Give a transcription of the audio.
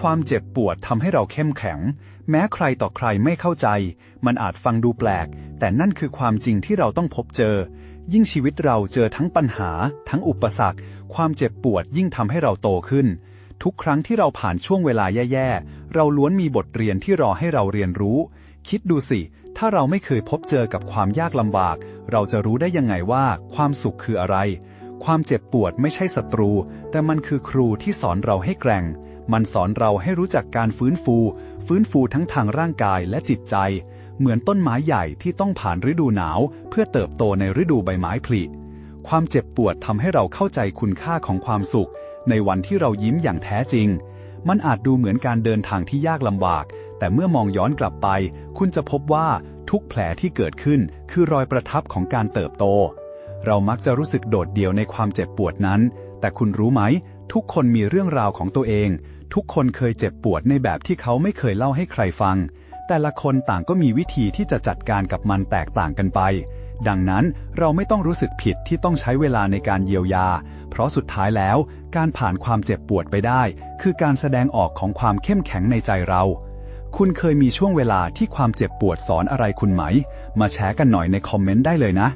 ความเจ็บปวดทำให้เราเข้มแข็ง แม้ใครต่อใครไม่เข้าใจ มันอาจฟังดูแปลก แต่นั่นคือความจริงที่เราต้องพบเจอ ยิ่งชีวิตเราเจอทั้งปัญหา ทั้งอุปสรรค ความเจ็บปวดยิ่งทำให้เราโตขึ้น ทุกครั้งที่เราผ่านช่วงเวลาแย่ๆ เราล้วนมีบทเรียนที่รอให้เราเรียนรู้ คิดดูสิ ถ้าเราไม่เคยพบเจอกับความยากลำบาก เราจะรู้ได้ยังไงว่า ความสุขคืออะไร ความเจ็บปวดไม่ใช่ศัตรู แต่มันคือครูที่สอนเราให้แกร่ง มันสอนเราให้รู้จักการฟื้นฟู ฟื้นฟูทั้งทางร่างกายและจิตใจ เหมือนต้นไม้ใหญ่ที่ต้องผ่านฤดูหนาว เพื่อเติบโตในฤดูใบไม้ผลิ ความเจ็บปวดทำให้เราเข้าใจคุณค่าของความสุข ในวันที่เรายิ้มอย่างแท้จริง มันอาจดูเหมือนการเดินทางที่ยากลำบาก แต่เมื่อมองย้อนกลับไป คุณจะพบว่าทุกแผลที่เกิดขึ้นคือรอยประทับของการเติบโต เรามักจะรู้สึกโดดเดี่ยวในความเจ็บปวดนั้น แต่คุณรู้ไหม ทุกคนมีเรื่องราวของตัวเอง ทุกคนเคยเจ็บปวดในแบบที่เขาไม่เคยเล่าให้ใครฟัง แต่ละคนต่างก็มีวิธีที่จะจัดการกับมันแตกต่างกันไป ดังนั้นเราไม่ต้องรู้สึกผิดที่ต้องใช้เวลาในการเยียวยา เพราะสุดท้ายแล้ว การผ่านความเจ็บปวดไปได้ คือการแสดงออกของความเข้มแข็งในใจเราคุณเคยมีช่วงเวลาที่ความเจ็บปวดสอนอะไรคุณไหม มาแชร์กันหน่อยในคอมเมนต์ได้เลยนะ